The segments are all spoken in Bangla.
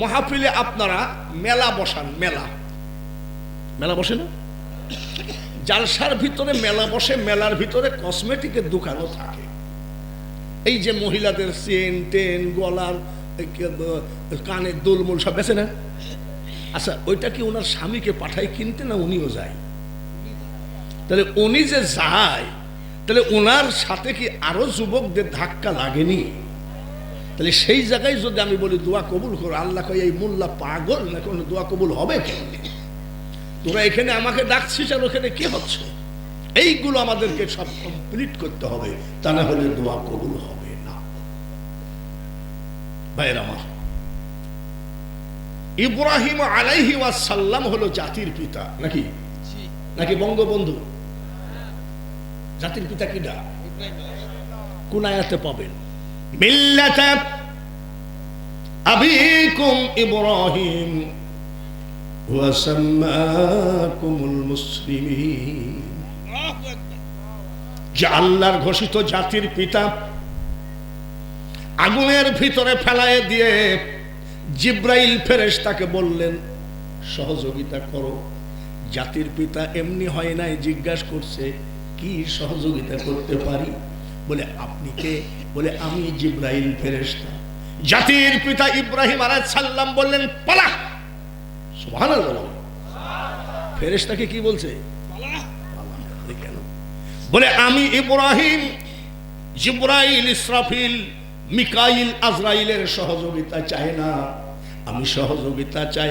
মহাপিলে আপনারা মেলা বসান মেলা। মেলা বসে না? জালসার ভিতরে মেলা বসে মেলার ভিতরে কসমেটিকের দোকানও থাকে। এই যে মহিলাদের চেন টেন গলার কানের দোলমোল সব বেছে না আচ্ছা ওইটা কি ওনার স্বামীকে পাঠায় কিনতে না উনিও যায়? তাহলে উনি যে যায় তাহলে ওনার সাথে কি আরও যুবকদের ধাক্কা লাগেনি? তাহলে সেই জায়গায় যদি আমি বলি দোয়া কবুল করো আল্লাহ কই এই মোল্লা পাগল না কোনো দোয়া কবুল হবে? কেন তোরা এখানে আমাকে ডাকছিস আর ওখানে কি হচ্ছে? এইগুলো আমাদেরকে সব কমপ্লিট করতে হবে তা না হলে দোয়া কবুল হবে না। ভাইয়ের আমার ইব্রাহিম আলাইহি সাল্লাম হলো জাতির পিতা নাকি? নাকি বঙ্গবন্ধু? জাতির পিতা কিডা? কোন আয়াতে পাবেন। মিল্লাতা আবিকুম ইব্রাহিম ওয়াসাম্মাকুমুল মুসলিমিন। যে আল্লাহর ঘোষিত জাতির পিতা আগুনের ভিতরে ফেলায় দিয়ে জিব্রাইল ফেরেশতাকে বললেন, সহযোগিতা করো। জাতির পিতা এমনি হয় নাই, জিজ্ঞাসা করছে, কি সহযোগিতা করতে পারি? বলে, আপনি কে? বলে, আমি জিব্রাইল ফেরেশতা। জাতির পিতা ইব্রাহিম আলাইহিস সাল্লাম বললেন, পালা। সুবহানাল্লাহ ফেরেশতাকে কি বলছে? কেন? বলে, আমি ইব্রাহিম, জিব্রাইল, ইসরাফিল, মিকাইল, আজরাইলের সহযোগিতা চাই না। আমি সহযোগিতা চাই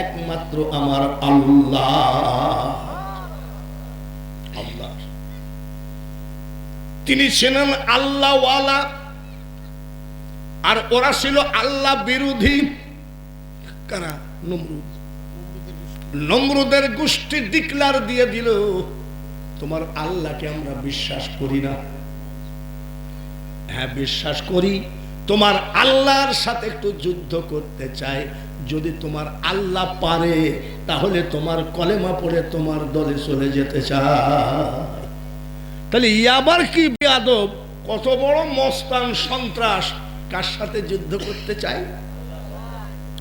একমাত্র আমার আল্লাহ। তিনি ছিলেন আল্লাহওয়ালা। আর ওরা ছিল আল্লাহ বিরোধী। কারা? নমরুদ। নমরুদের গোষ্ঠী ডিক্লার দিয়ে দিল, তোমার আল্লাহকে আমরা বিশ্বাস করি না। হ্যাঁ বিশ্বাস করি। তোমার আল্লাহর সাথে একটু যুদ্ধ করতে চাই। যদি তোমার আল্লাহ পারে, তাহলে তোমার কলেমা পড়ে তোমার দলে চলে যেতে চায় তাহলে ইয়াবার কি বেয়াদব? কত বড় মস্তান সন্ত্রাস কার সাথে যুদ্ধ করতে চাই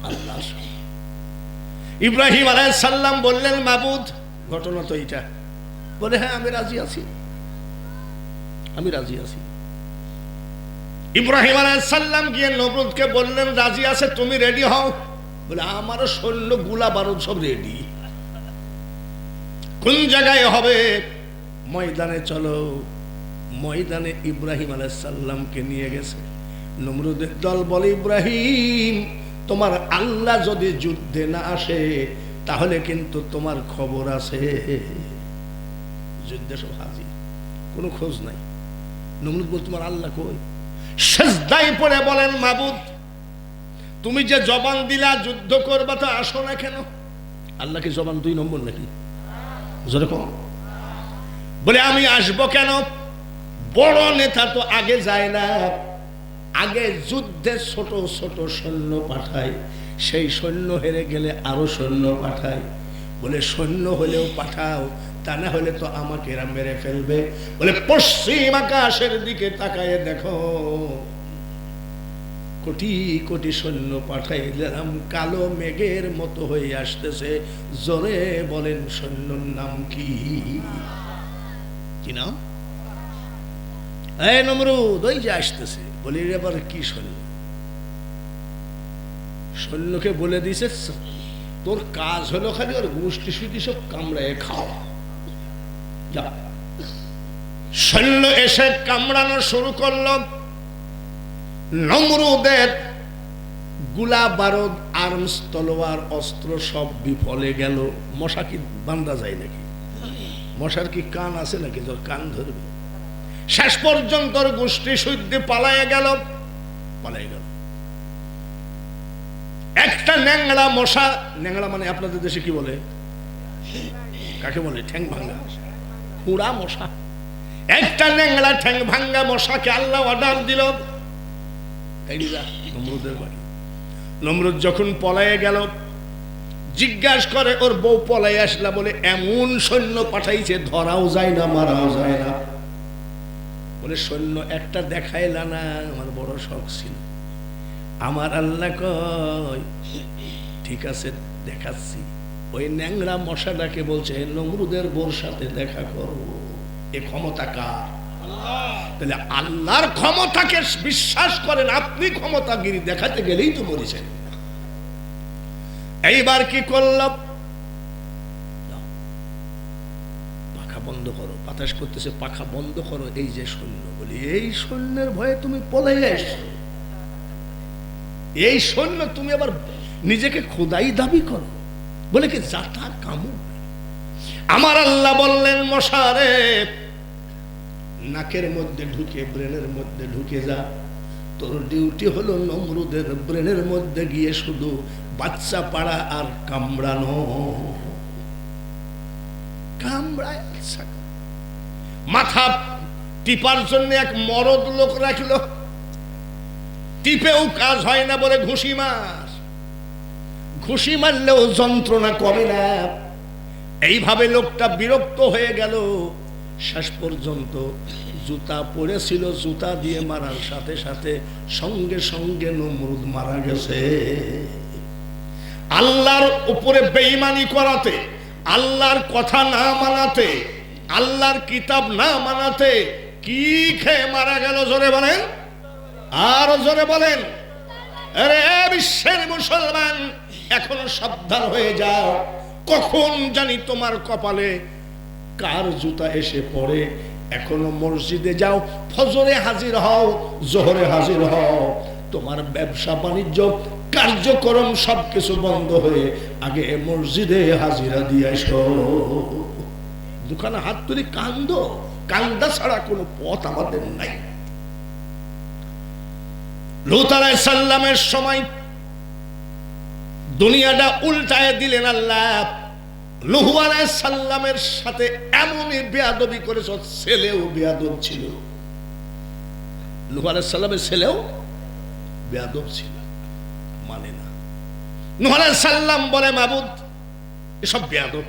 আল্লাহ ইব্রাহিম আলাইহিস সাল্লাম বললেন, মাবুদ, ঘটনা তো এইটা। বলে হ্যাঁ আমি রাজি আছি। আমি রাজি আছি। ইব্রাহিম সাল্লাম গিয়ে নবরুদকে বললেন, রাজি আছে, তুমি রেডি হও? বলে, আমারও সৈন্য, গুলা বারুদ সব রেডি কোন জায়গায় হবে? ময়দানে চলো। ময়দানে ইব্রাহিম সাল্লামকে নিয়ে গেছে। নমরুদের দল বলে, ইব্রাহিম, তোমার আল্লাহ যদি যুদ্ধে না আসে, তাহলে কিন্তু তোমার খবর আছে। যুদ্ধে সব হাজির। কোনো খোঁজ নাই। নমরুদ বল, তোমার আল্লাহ কই? সেজদাই পড়ে বলেন, মাবুদ, তুমি যে জবান দিলা যুদ্ধ করবা তো আসো না কেন? আল্লাহ কি জবান দুই নম্বর নাকি? যেরকম বলে, আমি আসব কেন? বড় নেতা তো আগে যায় না। আগে যুদ্ধে ছোট ছোট সৈন্য পাঠায়। সেই সৈন্য হেরে গেলে আরও সৈন্য পাঠায়। বলে, সৈন্য হলেও পাঠাও, তা না হলে তো আমাকে এরা মেরে ফেলবে। বলে, পশ্চিম আকাশের দিকে তাকায় দেখো। কোটি কোটি সৈন্য পাঠাই দিলাম কালো মেঘের মতো হয়ে আসতেছে। জোরে বলেন, সৈন্যর নাম কি? কি নাম? এই নমরুদ, ওই যে আসতেছে। বলি এবার কি সৈন্য সৈন্যকে বলে দিছে তোর কাজ হলো খালি ওর গোষ্ঠী সুটি সব কামড়ায় খাওয়া। যা। সৈন্য এসে কামড়ানো শুরু করল। নমরুদেরগুলা বারদ, আর্মস, তলোয়ার, অস্ত্র সব বিফলে গেল। মশা কি বান্ধা যায় নাকি? মশার কি কান আছে নাকি? তোর কান ধরবে। শেষ পর্যন্ত গোষ্ঠী সৈদ্যে পালাইয়া গেল, পালাই গেল। একটা ন্যাংড়া মশা, ন্যাংড়া মানে আপনাদের দেশে কি বলে? কাকে বলে? ঠ্যাং ভাঙ্গা। হুড়া মশা। একটা ন্যাংড়া ঠ্যাং ভাঙ্গা মশাকে আল্লাহ অর্ডার দিল। নমরুদের বাড়ি। নমরুদ যখন পলায়ে গেল জিজ্ঞাস করে, ওর বউ পলাই আসলা বলে এমন সৈন্য পাঠাইছে, ধরাও যায় না, মারাও যায় না। বলে, সৈন্য একটা দেখাইলা না, আমার বড় শখ ছিল। আমার আল্লাহ ঠিক আছে, দেখাচ্ছি। ওই ন্যাংরা মশাটাকে বলছে নমরুদের বোর সাথে দেখা করো। এ ক্ষমতা কার? তাহলে আল্লাহর ক্ষমতাকে বিশ্বাস করেন, আপনি ক্ষমতাগিরি দেখাতে গেলেই তো মরেছেন। এইবার কি করলাম? পাখা বন্ধ করো, বাতাস করতেছে, পাখা বন্ধ করো, এই যে সৈন্য বলি, এই সৈন্যের ভয়ে তুমি পলে এসো এই সৈন্য তুমি আবার নিজেকে খোদাই দাবি করো, বলে কি যাতা কামু আমার আল্লাহ বললেন, মশারে, নাকের মধ্যে ঢুকে, ব্রেনের মধ্যে ঢুকে যা। তোর ডিউটি হলো নমরুদের ব্রেনের মধ্যে গিয়ে শুধু বাচ্চা পাড়া আর কামড়ানো। মাথা টিপার জন্য এক মরদ লোক রাখল। টিপেও কাজ হয় না বলে ঘুষি মার। ঘুষি মারলেও যন্ত্রণা কমে না। এইভাবে লোকটা বিরক্ত হয়ে গেল। শেষ পর্যন্ত জুতা পড়েছিল জুতা দিয়ে মারার সাথে সাথে সঙ্গে সঙ্গে নমরুদ মারা গেছে। আল্লাহর উপরে বেইমানি করাতে, আল্লাহর কথা না মানাতে, আল্লাহর কিতাব না মানাতে কি খেয়ে মারা গেল জোরে বলেন? আর জোরে বলেন। বিশ্বের মুসলমান, এখনও সাবধান হয়ে যাও। কখন জানি তোমার কপালে কার জুতা এসে পড়ে? এখনও মসজিদে যাও, ফজরে হাজির হও, জোহরে হাজির হও। তোমার ব্যবসা বাণিজ্য কার্যক্রম সবকিছু বন্ধ হয়ে আগে মসজিদে হাজিরা দিয়ে এসো দোকানে হাত তুলি কান্দ। কান্দা ছাড়া কোনো পথ আমাদের নাই। সময় দুনিয়াটা উল্টায় দিলেন আল্লাহ। লুহু সাল্লামের সাথে এমনই বেয়াদবি করেছ ছেলেও বেয়াদব ছিল। লুহু সাল্লামের ছেলেও বেয়াদব ছিল। মানে না। নুহ সাল্লাম বলে, মাবুদ, এসব বেয়াদব।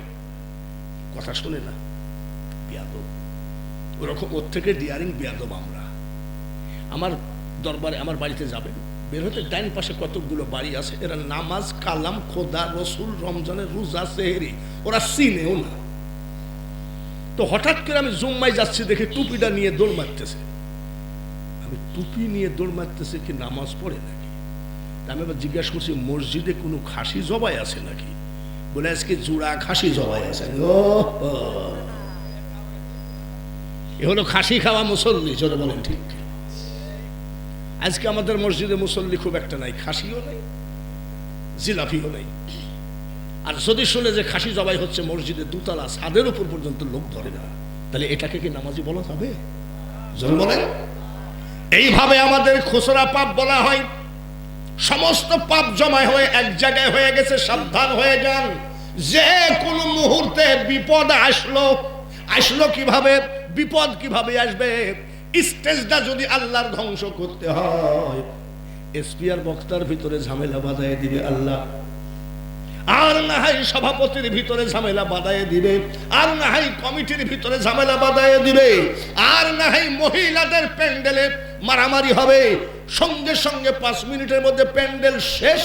কথা শুনে না। ওরকম ওর থেকে ডিয়ারিং আমরা। আমার দরবারে, আমার বাড়িতে যাবেন। বের হতে ডাইন পাশে বাড়ি আছে। এরা নামাজ, কালাম, খোদা, রসুল, রমজানের রোজা, সেহেরি। ওরা চিনেও না। তো হঠাৎ করে আমি জুম্মাই যাচ্ছি দেখে টুপিটা নিয়ে দৌড় মারতেছে। আমি টুপি নিয়ে দৌড় মারতেছে কি নামাজ পড়ে তা আমি এবার জিজ্ঞাসা করছি, মসজিদে কোনো খাসি জবাই আছে নাকি? বলে, আজকে জুড়া খাসি জবাই আছে। এ হলো খাসি খাওয়া মুসল্লি, জোরে বলেন ঠিক। আজকে আমাদের মসজিদে মুসল্লি খুব একটা নাই, খাসিও নেই, জিলাপিও নেই। আর যদি শুনে যে খাসি জবাই হচ্ছে, মসজিদে দুতলা ছাদের উপর পর্যন্ত লোক ধরে না, তাহলে এটাকে কি নামাজি বলা যাবে? জোর বলেন। এইভাবে আমাদের খুচরা পাপ বলা হয়। সমস্ত পাপ জমা হয়ে এক জায়গায় হয়ে গেছে, সাবধান হয়ে যান। যে কোনো মুহূর্তে বিপদ আসলো আসলো কীভাবে, বিপদ কীভাবে আসবে, স্টেজটা যদি আল্লাহর ধ্বংস করতে হয়। এসপিআর বক্তার ভিতরে ঝামেলা বাজায় দিবে আল্লাহ। আর না হয় সভাপতির ভিতরে ঝামেলা বাদায় দিবে, আর না হয় কমিটির ভিতরে ঝামেলা বাদায় দিবে, আর না হয় মহিলাদের প্যান্ডেলে মারামারি হবে। সঙ্গে সঙ্গে পাঁচ মিনিটের মধ্যে প্যান্ডেল শেষ,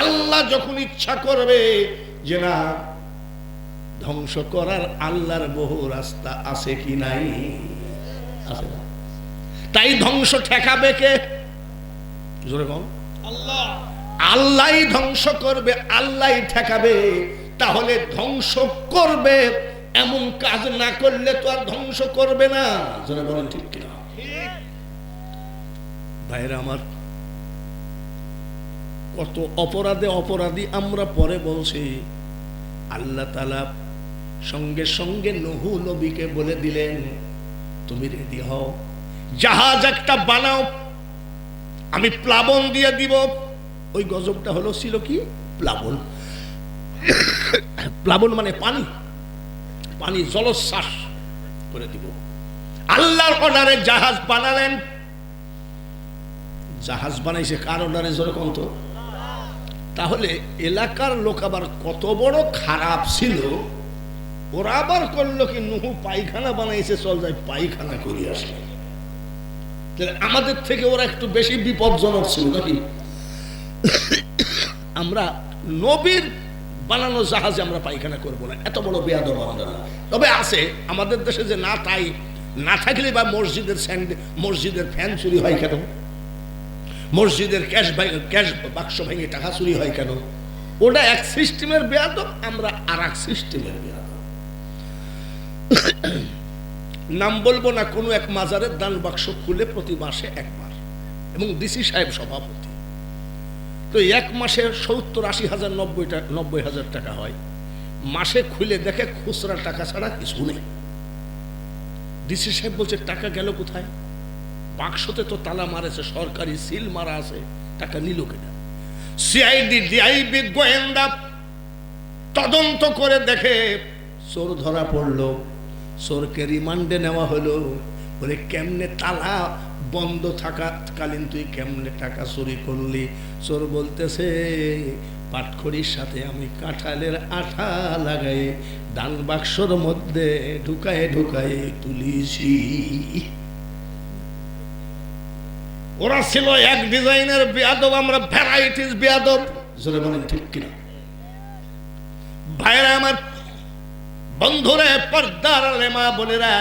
আল্লাহ যখন ইচ্ছা করবে যে না, ধ্বংস করার আল্লাহর বহু রাস্তা আছে কি নাই? তাই ধ্বংস ঠেকাবে কে? জোরে কম। আল্লাহ। ধ্বংস করবে আল্লাহ ঠেকাবে, তাহলে ধ্বংস করবে। এমন কাজ না করলে তো আর ধ্বংস করবে না। জোরে বলেন ঠিক কিনা? ভাইরা আমার, কত অপরাধে অপরাধী আমরা পরে বলছি, আল্লাহ সঙ্গে সঙ্গে নহু নবীকে বলে দিলেন, তুমি রেডি হও, জাহাজ একটা বানাও, আমি প্লাবন দিয়ে দিব। ওই গজবটা হলো ছিল কি? প্লাবন। প্লাবন মানে পানি। পানি জলশ্বাস করে দিব। আল্লাহর অর্ডারে জাহাজ বানালেন। জাহাজ বানাইছে কার অর্ডারে জোরে কম তো। তাহলে এলাকার লোক আবার কত বড় খারাপ ছিল। ওরা আবার করল কি, নুহু পায়খানা বানাইছে, চল যাই পায়খানা করি আসলে আমাদের থেকে ওরা একটু বেশি বিপজ্জনক ছিল নাকি? আমরা নবীর বানানো জাহাজে আমরা পায়খানা করব না। এত বড় বেয়াদব আমরা না। তবে আছে, আমাদের দেশে যে না তাই না থাকলে বা মসজিদের স্যান্ড, মসজিদের ফ্যান চুরি হয় কেন? মসজিদের ক্যাশ ক্যাশ বাক্স ভেঙে টাকা চুরি হয় কেন? ওটা এক সিস্টেমের বেয়াদব, আমরা আর এক সিস্টেমের বেয়াদব। নাম বলব না, কোনো এক মাজারের দান বাক্স খুলে প্রতি মাসে একবার। এবং ডিসি সাহেব সভাপতি। তো এক মাসে সত্তর, আশি হাজার, নব্বই নব্বই হাজার টাকা হয়। মাসে খুলে দেখে খুচরা টাকা ছাড়া কিছু নেই। ডিসি সাহেব বলছে, টাকা গেল কোথায়? বাক্সতে তো তালা মারেছে, সরকারি সিল মারা আছে, টাকা নিল কিনা সিআইডি, ডিআইবি, গোয়েন্দা তদন্ত করে দেখে চোর ধরা পড়ল। চোরকে রিমান্ডে নেওয়া হলো। বলে, কেমনে তালা বন্ধ থাকাকালীন তুই কেমনে টাকা চুরি করলি? চোর বলতেছে পাটখড়ির সাথে আমি কাঁঠালের আঠা লাগাই ডান বাক্সর মধ্যে ঢুকায়ে ঢুকায়ে তুলিছি। ওরা ছিল এক ডিজাইনের বেয়াদব, আমরা ভ্যারাইটিস বেয়াদব। জোরে বলেন, ঠিক কিনা? ভাইরা আমার বন্ধুরা, পর্দার লেমা বোনেরা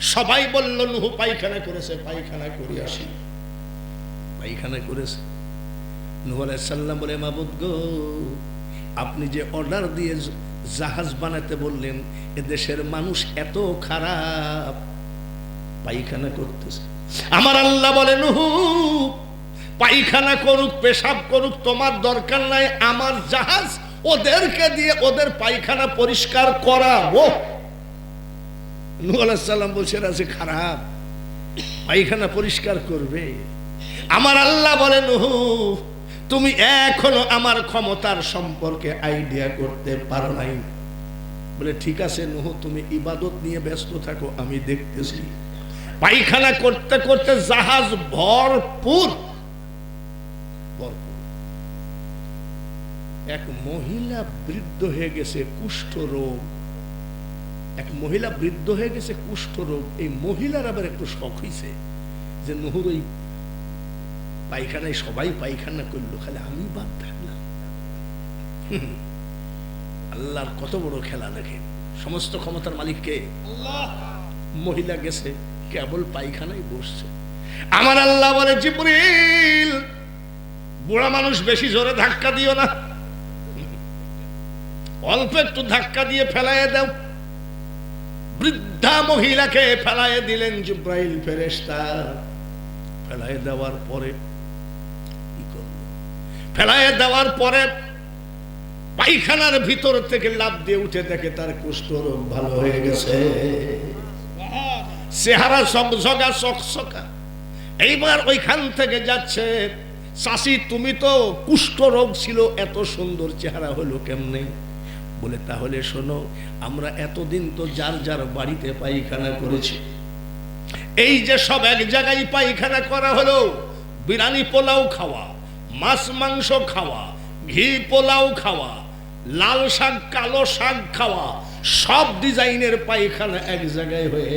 সবাই বলল, নুহু পায়খানা করেছে, পায়খানা করে আসি। পায়খানা করেছে। নুহ সাল্লাম বলে, মাবুদ গো, আপনি যে অর্ডার দিয়ে জাহাজ বানাতে বললেন এ দেশের মানুষ এত খারাপ, পায়খানা করতেছে। আমার আল্লাহ বলে, নুহু, পায়খানা করুক, পেশাব করুক, তোমার দরকার নাই, আমার জাহাজ ওদেরকে দিয়ে ওদের পায়খানা পরিষ্কার করাবো। বলছে এরা যে খারাপ। পায়খানা পরিষ্কার করবে। আমার আল্লাহ বলে, নুহু, তুমি এখনও আমার ক্ষমতার সম্পর্কে আইডিয়া করতে পারো নাই। বলে, ঠিক আছে নুহু, তুমি ইবাদত নিয়ে ব্যস্ত থাকো, আমি দেখতেছি। পায়খানা করতে করতে জাহাজ ভরপুর। এক মহিলা বৃদ্ধ হয়ে গেছে, কুষ্ঠ রোগ। এক মহিলা বৃদ্ধ হয়ে গেছে কুষ্ঠ রোগ। এই মহিলার আবার একটু শখ হইছে যে নহর ওই পায়খানায় সবাই পায়খানা করল খালি আমি বাদ থাকলাম। আল্লাহর কত বড় খেলা দেখেন। সমস্ত ক্ষমতার মালিককে মহিলা গেছে কেবল পায়খানায় বসছে। আমার আল্লাহ বলে জিবরিল বুড়া মানুষ বেশি জোরে ধাক্কা দিও না। অল্প একটু ধাক্কা দিয়ে ফেলাইয়ে দাও। বৃদ্ধা মহিলাকে ফেলায় দিলেন জিব্রাইল ফেরেস্তা ফেলায় দেওয়ার পরে কি করল? ফেলাইয়ে দেওয়ার পরে পায়খানার ভিতর থেকে লাভ দিয়ে উঠে দেখে তার কুষ্ঠ রোগ ভালো হয়ে গেছে। চেহারা সকঝকা চকচকা এইবার ওইখান থেকে যাচ্ছে চাষি তুমি তো কুষ্ঠ রোগ ছিল, এত সুন্দর চেহারা হলো কেমনে? বলে, তাহলে শোনো, আমরা এতদিন তো যার যার বাড়িতে পায়খানা করেছি। এই যে সব এক জায়গায় পায়খানা করা হলো, বিরিয়ানি পোলাও খাওয়া, মাছ মাংস খাওয়া, ঘি পোলাও খাওয়া, লাল শাক, কালো শাক খাওয়া, সব ডিজাইনের পায়খানা এক জায়গায় হয়ে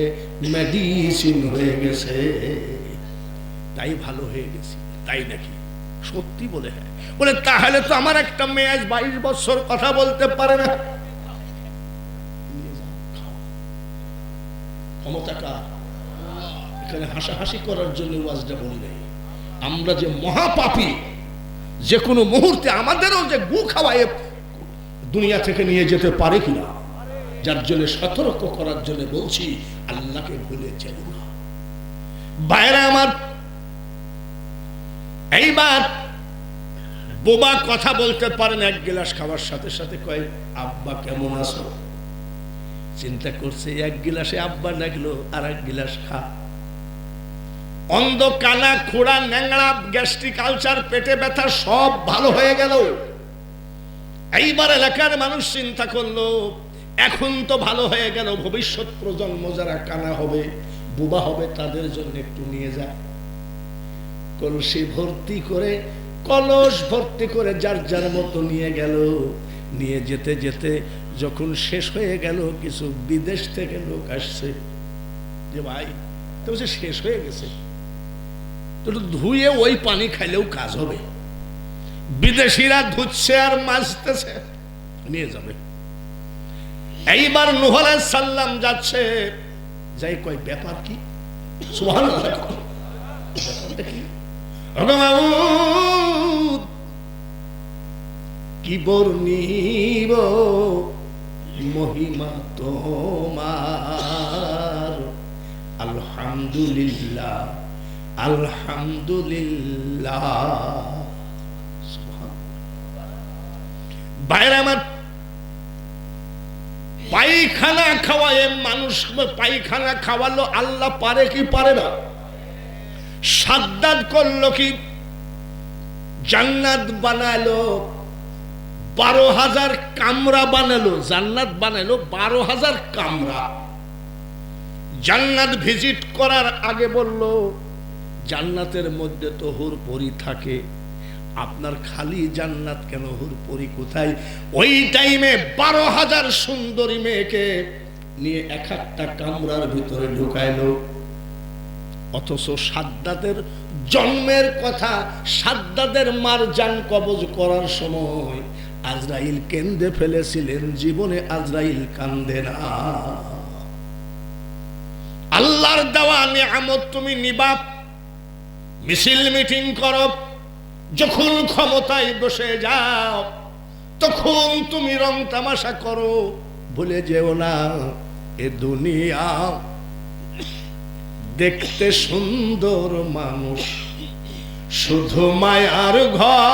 মেডিসিন হয়ে গেছে। তাই ভালো হয়ে গেছে, তাই নাকি? সত্যি বলে হ্যাঁ বলে তাহলে তো আমার একটা মেয়ে আজ বাইশ বছর কথা বলতে পারে না। নিয়ে যাও, খাও। ক্ষমতা কার? এখানে হাসাহাসি করার জন্য ওয়াজটা বলি নাই আমরা যে যে কোনো মুহূর্তে আমাদেরও যে গু খাওয়ায় দুনিয়া থেকে নিয়ে যেতে পারে কিনা? যার জন্য সতর্ক করার জন্য বলছি আল্লাহকে ভুলে না। বাইরে আমার এইবার বোবা কথা বলতে পারেন, এক গিলাস খাওয়ার সাথে সাথে কয়, আব্বা, কেমন আছো? চিন্তা করছে, এক গিলাসে আব্বা লাগল আর এক গিলাস খা। অন্ধ কানা খোড়া, ন্যাংড়া, গ্যাস্ট্রিক আলচার পেটে ব্যথা, সব ভালো হয়ে গেল। এইবার এলাকার মানুষ চিন্তা করল, এখন তো ভালো হয়ে গেল, ভবিষ্যৎ প্রজন্ম যারা কানা হবে বুবা হবে, তাদের জন্য একটু নিয়ে যা। কলসি ভর্তি করে কলস ভর্তি করে যার যার মতো নিয়ে গেল। নিয়ে যেতে যেতে যখন শেষ হয়ে গেল কিছু বিদেশ থেকে লোক আসছে। যে ভাই তো শেষ হয়ে গেছে। তো ধুয়ে ওই পানি খাইলেও কাজ হবে। বিদেশিরা ধুচ্ছে আর মাজতেছে নিয়ে যাবে। এইবার নুহ সাল্লাম যাচ্ছে। যাই কয় ব্যাপার কি? মাবুদ, কি বর্ণিব মহিমা তোমার? আলহামদুলিল্লাহ আলহামদুলিল্লাহ। বাইরে আমার পায়খানা খাওয়ায় মানুষ পায়খানা খাওয়ালো আল্লাহ পারে কি পারে না? সাদ্দাত করল কি? জান্নাত বানালো, বারো হাজার কামরা বানালো, জান্নাত বানালো বারো হাজার কামরা। জান্নাত ভিজিট করার আগে বলল, জান্নাতের মধ্যে তো হুর পরি থাকে। আপনার খালি জান্নাত কেন? হুর পরি কোথায়? ওই টাইমে বারো হাজার সুন্দরী মেয়েকে নিয়ে এক একটা কামরার ভিতরে ঢুকাইলো। অথচ সাদ্দাদের জন্মের কথা, সাদ্দাদের মার জান কবজ করার সময় আজরাইল কেন্দে ফেলেছিলেন, জীবনে আজরাইল কান্দে না। আল্লাহর দেওয়া নিয়ামত তুমি নিবা, মিছিল মিটিং করো, যখন ক্ষমতায় বসে যাও, তখন তুমি রং তামাশা করো, ভুলে যেও না এ দুনিয়া। দেখতে সুন্দর মানুষ, শুধু মায়ার ঘর।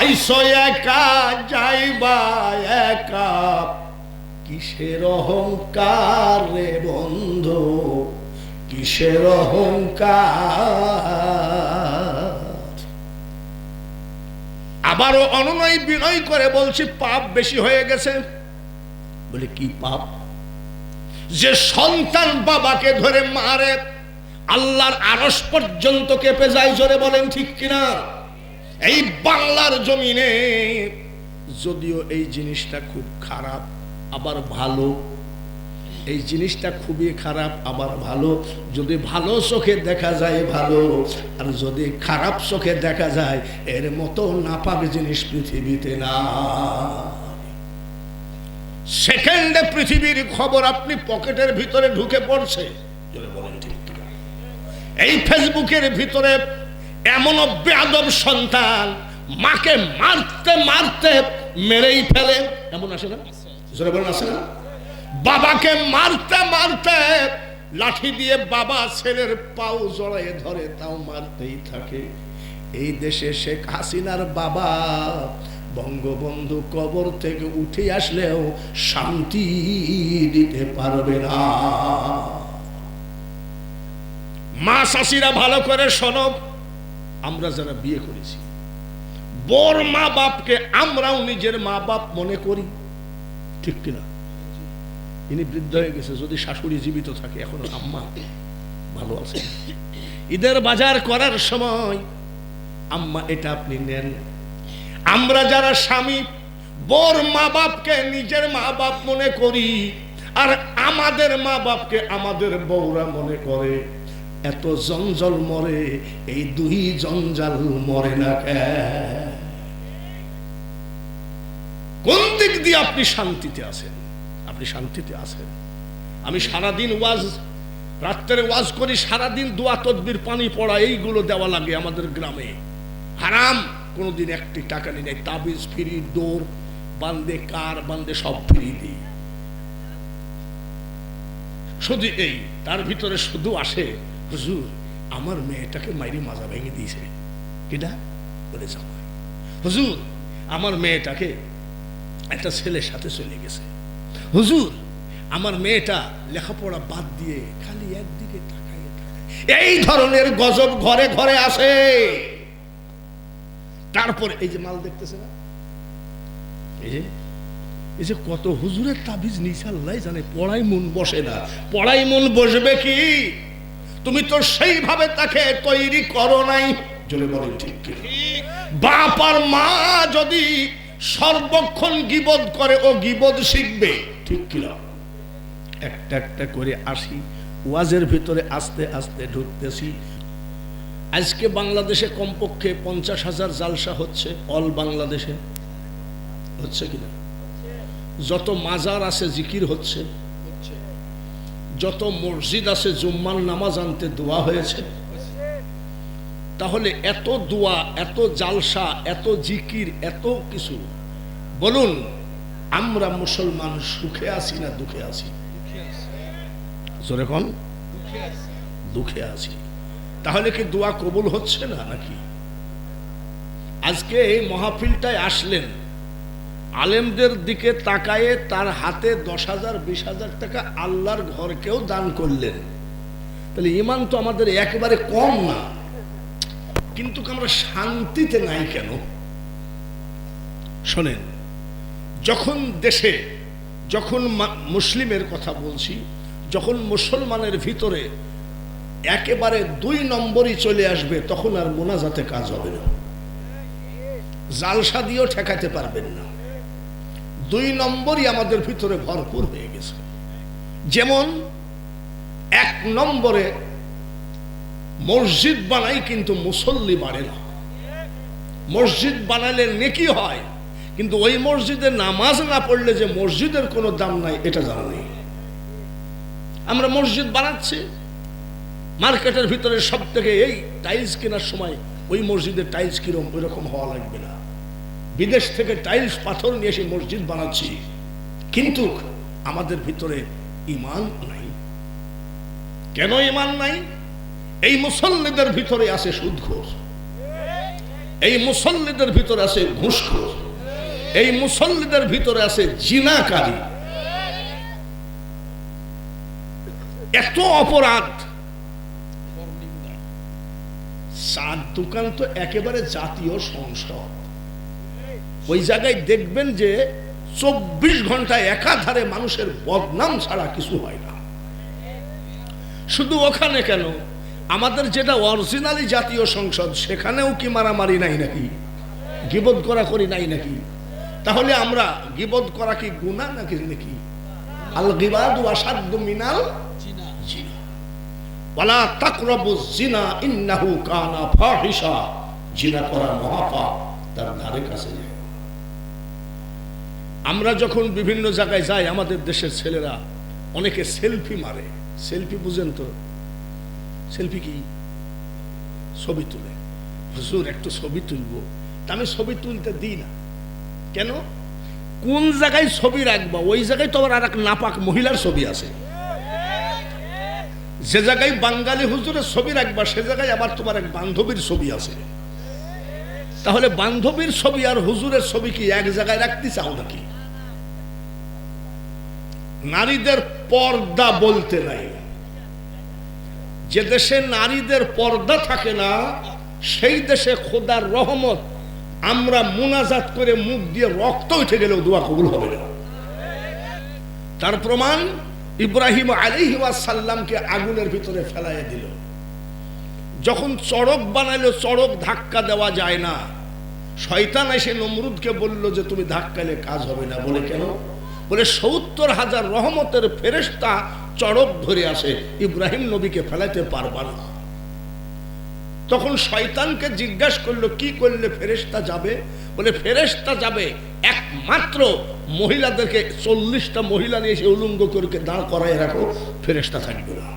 আইসো একা, যাইবা একা, কিসের অহংকার রে বন্ধু, কিসের অহংকার? আবারও অনুনয় বিনয় করে বলছি, পাপ বেশি হয়ে গেছে। বলে, কি পাপ? যে সন্তান বাবাকে ধরে মারে, আল্লাহর আরস পর্যন্ত কেঁপে যায়, জোরে বলেন ঠিক কিনা? এই বাংলার জমিনে যদিও এই জিনিসটা খুব খারাপ, আবার ভালো। এই জিনিসটা খুবই খারাপ, আবার ভালো। যদি ভালো চোখে দেখা যায়, ভালো। আর যদি খারাপ চোখে দেখা যায়, এর মতো নাপাক জিনিস পৃথিবীতে না। সেকেন্ডে পৃথিবীর খবর আপনি পকেটের ভিতরে ঢুকে পড়ছে? এই ফেসবুকের ভিতরে এমন বেয়াদব সন্তান মাকে মারতে মারতে মেরেই ফেলে। এমন আসে না? জোরে বলেন আসে না? বাবাকে মারতে মারতে লাঠি দিয়ে বাবা ছেলের পাও জড়াইয়ে ধরে তাও মারতেই থাকে। এই দেশে শেখ হাসিনার বাবা বঙ্গবন্ধু কবর থেকে উঠে আসলেও শান্তি দিতে পারবে না। মা শাশিরা ভালো করে শোনব আমরা যারা বিয়ে করেছি, বর মা বাপকে আমরাও নিজের মা বাপ মনে করি, ঠিক কিনা? ইনি বৃদ্ধ হয়ে গেছে, যদি শাশুড়ি জীবিত থাকে, এখন আম্মা ভালো আছে। ঈদের বাজার করার সময় আম্মা এটা আপনি নেন। আমরা যারা স্বামী, বর মা বাপকে নিজের মা বাপ মনে করি, আর আমাদের মা বাপকে আমাদের বউরা মনে করে, এত জঞ্জল মরে, এই দুই জঞ্জাল মরে না কোন? দিক দিয়ে আপনি শান্তিতে আছেন? আপনি শান্তিতে আছেন? আমি সারাদিন ওয়াজ, রাত্রে ওয়াজ করি, সারাদিন দোয়া, তদবির, পানি পড়া, এইগুলো দেওয়া লাগে আমাদের গ্রামে। হারাম। কোনোদিন একটি টাকা নেই, নাই। তাবিজ ফিরি, দৌড়, বান্দে কার, বান্দে সব ফিরি দিই শুধু এই, তার ভিতরে শুধু আসে, হুজুর, আমার মেয়েটাকে মাইরি মাজা ভেঙে দিয়েছে। কিটা বলে, জামাই। হুজুর, আমার মেয়েটাকে একটা ছেলের সাথে চলে গেছে। হুজুর, আমার মেয়েটা লেখাপড়া বাদ দিয়ে খালি একদিকে তাকায়। এই ধরনের গজব ঘরে ঘরে আসে। তারপরে এই যে মাল দেখতেছে না? এই যে এই যে কত হুজুরের তাবিজ নিশাল্লাই জানে পড়াই মন বসে না। পড়াই মন বসবে কি? তুমি তো সেইভাবে তাকে তৈরি করো নাই। জোরে বলেন ঠিক। বাপ আর মা যদি সর্বক্ষণ গিবদ করে ও গিবদ শিখবে। ঠিক কিনা? একটা একটা করে আসি ওয়াজের ভিতরে আস্তে আস্তে ঢুকতেছি আজকে বাংলাদেশে কমপক্ষে পঞ্চাশ হাজার জালসা হচ্ছে অল বাংলাদেশে। হচ্ছে কিনা যত মাজার আছে জিকির হচ্ছে যত মসজিদ আছে জুম্মার নামাজ আনতে দোয়া হয়েছে তাহলে এত দোয়া এত জালসা এত জিকির এত কিছু বলুন আমরা মুসলমান সুখে আছি না দুঃখে আছি? জোরে কন। দুঃখে আছি। তাহলে কি দোয়া কবুল হচ্ছে না নাকি? আজকে এই মহাফিলটায় আসলেন। আলেমদের দিকে তাকায়ে তার হাতে দশ হাজার, বিশ হাজার টাকা আল্লাহর ঘরকেও দান করলেন। তাহলে ইমান তো আমাদের একেবারে কম না। কিন্তু আমরা শান্তিতে নাই কেন? শোনেন, যখন দেশে, যখন মুসলিমের কথা বলছি, যখন মুসলমানের ভিতরে একেবারে দুই নম্বরই চলে আসবে, তখন আর মোনাজাতে কাজ হবে না। জালসা দিয়েও ঠেকাতে পারবেন না। দুই নম্বরই আমাদের ভিতরে ভরপুর হয়ে গেছে। যেমন, এক নম্বরে মসজিদ বানাই কিন্তু মুসল্লি বাড়ে না। মসজিদ বানালে নেকি হয়, কিন্তু ওই মসজিদে নামাজ না পড়লে যে মসজিদের কোনো দাম নাই, এটা জানা নেই। আমরা মসজিদ বানাচ্ছি মার্কেটের ভিতরে সব থেকে এই টাইলস কেনার সময় ওই মসজিদের টাইলস কিরম ওই রকম হওয়া লাগবে না। বিদেশ থেকে টাইলস পাথর নিয়ে এসে মসজিদ বানাচ্ছি। কিন্তু আমাদের ভিতরে ইমান নাই। কেন ইমান নাই? এই মুসল্লিদের ভিতরে আছে সুদঘোষ এই মুসল্লিদের ভিতরে আছে ঘুষখোর। এই মুসল্লিদের ভিতরে আছে জিনাকারী। এত অপরাধ চার দোকান তো একেবারে জাতীয় সংসদ। ওই জায়গায় দেখবেন যে চব্বিশ ঘণ্টা একাধারে মানুষের বদনাম ছাড়া কিছু হয় না। শুধু ওখানে কেন? আমাদের যেটা অরিজিনালি জাতীয় সংসদ, সেখানেও কি মারামারি নাই নাকি? গিবদ করা করি নাই নাকি? তাহলে আমরা গিবদ করা কি গুণা নাকি নাকি? আল গিবাদ মিনাল ওয়ালা তাকরাবু জিনা ইন্নাহু কানা ফাহিশা। জিনা করা মহাপাপ, তার ধারে কাছে আমরা যখন বিভিন্ন জায়গায় যাই, আমাদের দেশের ছেলেরা অনেকে সেলফি মারে। সেলফি বুঝেন তো? সেলফি কি? ছবি তুলে। হুজুর, একটু ছবি তুলবো। তা আমি ছবি তুলতে দিই না। কেন? কোন জায়গায় ছবি রাখবা, ওই জায়গায় তো আবার আর এক নাপাক মহিলার ছবি আছে। যে জায়গায় বাঙালি হুজুরের ছবি রাখবা, সে জায়গায় আবার তোমার এক বান্ধবীর ছবি আছে। তাহলে বান্ধবীর ছবি আর হুজুরের ছবি কি এক জায়গায় রাখতে চাও নাকি? নারীদের পর্দা বলতে নাই। যে দেশে নারীদের পর্দা থাকে না, সেই দেশে খোদার রহমত, আমরা মুনাজাত করে মুখ দিয়ে রক্ত উঠে গেলেও দোয়া কবুল হবে না। তার প্রমাণ ইব্রাহিম আলিহি সাল্লামকে আগুনের ভিতরে ফেলাই দিল। যখন চড়ক বানাইলো, চড়ক ধাক্কা দেওয়া যায় না। শয়তান এসে নমরুদকে বলল যে, তুমি ধাক্কালে কাজ হবে না। বলে কেন? বলে, সত্তর হাজার রহমতের ফেরেস্তা চড়ক ধরে আসে। ইব্রাহিম নবীকে ফেলাইতে পারবা না। তখন শয়তানকে জিজ্ঞাসা করল, কি করলে ফেরেস্তা যাবে? বলে ফেরেস্তা যাবে একমাত্র মহিলাদেরকে, চল্লিশটা মহিলা নিয়ে এসে উলঙ্গ করে দাঁড় করায় রাখো ফেরেস্তা থাকবে না।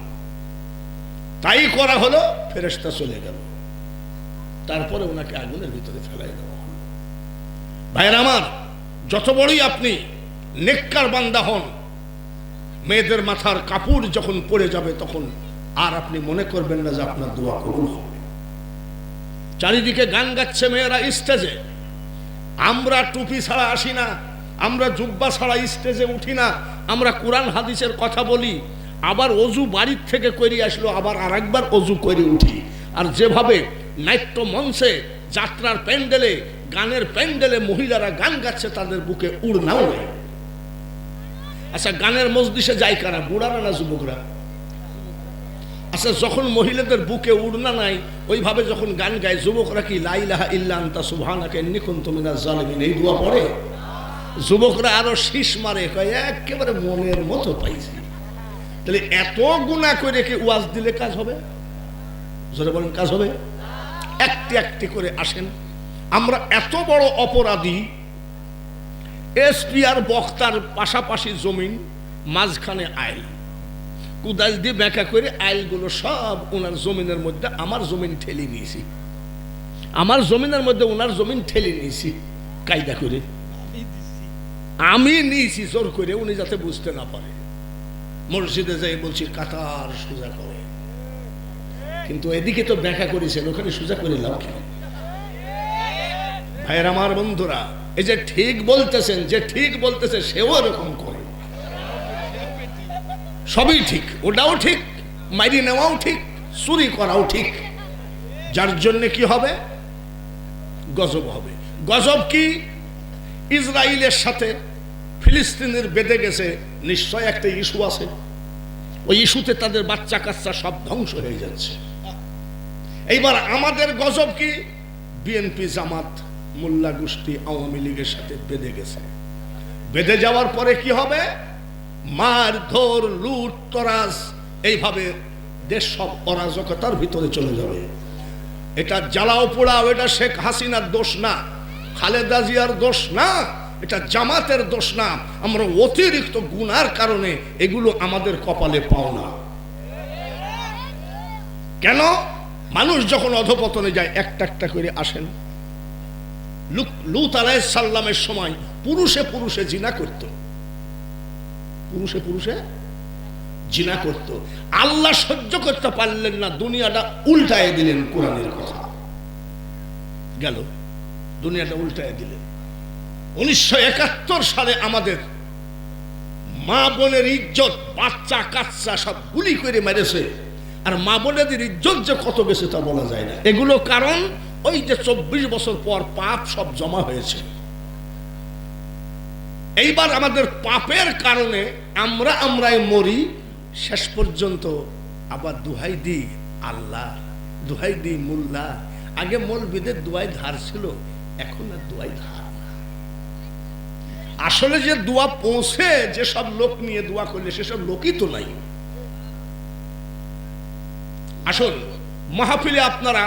তাই করা হলো ফেরেস্তা চলে গেল। তারপরে ওনাকে আগুনের ভিতরে ফেলাই দেওয়া হলো। ভাইয়ের আমার, যত বড়ই আপনি নেককার বান্দা হন, মেয়েদের মাথার কাপড় যখন পড়ে যাবে তখন আর আপনি মনে করবেন না যে আপনার দোয়া কবুল হবে। চারিদিকে গান গাচ্ছে মেয়েরা স্টেজে। আমরা টুপি ছাড়া আসি না, আমরা জুব্বা ছাড়া স্টেজে উঠি না, আমরা কোরআন হাদিসের কথা বলি, আবার অজু বাড়ির থেকে করে আসলো, আবার আর একবার অজু করে উঠি। আর যেভাবে নাট্য মঞ্চে যাত্রার প্যান্ডেলে, গানের প্যান্ডেলে মহিলারা গান গাচ্ছে, তাদের বুকে উড়নাও নেই। আচ্ছা গানের মজলিসে যায় কারা, বুড়ারা না যুবকরা? আচ্ছা যখন মহিলাদের বুকে উড়না নাই, ওইভাবে যখন গান গায়, যুবকরা কি লাইলাহা ইল্লা আন্তা সুবহানাকা ইন্নী কুনতু মিনাজ জালিমিন এই দোয়া পড়ে? যুবকরা আরও শীষ মারে একেবারে মনের মতো পাইছি। তাহলে এত গুণা করে কি ওয়াজ দিলে কাজ হবে? জোরে বলেন, কাজ হবে? একটি একটি করে আসেন। আমরা এত বড় অপরাধী, এসপি আর বক্তার পাশাপাশি জমিন, মাঝখানে আইল। কুদাল দিয়ে ব্যাখ্যা করে আইলগুলো সব ওনার জমিনের মধ্যে আমার জমিন ঠেলে নিয়েছি। আমার জমিনের মধ্যে ওনার জমিন ঠেলে নিয়েছি কায়দা করে। আমি নিয়েছি জোর করে উনি যাতে বুঝতে না পারে। মসজিদে যাই বলছি কাতার সোজা করে। কিন্তু এদিকে তো ব্যাখ্যা করেছেন ওখানে সোজা করে লাভ কি? ভাইয়ের আমার বন্ধুরা এই যে ঠিক বলতেছেন যে ঠিক বলতেছে সেও এরকম করে। সবই ঠিক, ওটাও ঠিক মাইরি নেওয়াও ঠিক, চুরি করাও ঠিক। যার জন্য কি হবে? গজব হবে। গজব কি? ইসরায়েলের সাথে ফিলিস্তিনের বেঁধে গেছে, নিশ্চয় একটা ইস্যু আছে। ওই ইস্যুতে তাদের বাচ্চা কাচ্চা সব ধ্বংস হয়ে যাচ্ছে। এইবার আমাদের গজব কি? বিএনপি জামাত, মোল্লা গোষ্ঠী আওয়ামী লীগের সাথে বেঁধে গেছে। বেঁধে যাওয়ার পরে কি হবে? মার, ধর, লুট, তরাজ, এইভাবে দেশ সব অরাজকতার ভিতরে চলে যাবে। এটা জ্বালাও পোড়াও, এটা শেখ হাসিনার দোষ না, খালেদা জিয়ার দোষ না, এটা জামাতের দোষ না। আমরা অতিরিক্ত গুনার কারণে এগুলো আমাদের কপালে পাও না। কেন? মানুষ যখন অধপতনে যায়, একটা একটা করে আসেন। লুত- আলাইহিস সাল্লামের সময় পুরুষে পুরুষে জিনা করত। পুরুষে পুরুষে জিনা করত। আল্লাহ সহ্য করতে পারলেন না, দুনিয়াটা উল্টায় দিলেন কোরআনের কথা। গেল, দুনিয়াটা উল্টায় দিলেন। উনিশশো একাত্তর সালে আমাদের মা বোনের ইজ্জত, বাচ্চা, কাচ্চা সব গুলি করে মেরেছে। আর মা বোনেদের ইজ্জত যে কত গেছে তা বলা যায় না। এগুলো কারণ ওই যে চব্বিশ বছর পর পাপ সব জমা হয়েছে। এইবার আমাদের পাপের কারণে আমরা আমরাই মরি, শেষ পর্যন্ত আবার দুহাই দি আল্লাহ, দুহাই দি মোল্লা। আগে মৌলবিদের দুয়াই ধার ছিল, এখন আর দুয়াই ধার আসলে যে দোয়া পৌঁছে, যেসব লোক নিয়ে দোয়া করলে সেসব লোকই তো নাই। আসুন, মাহফিলে আপনারা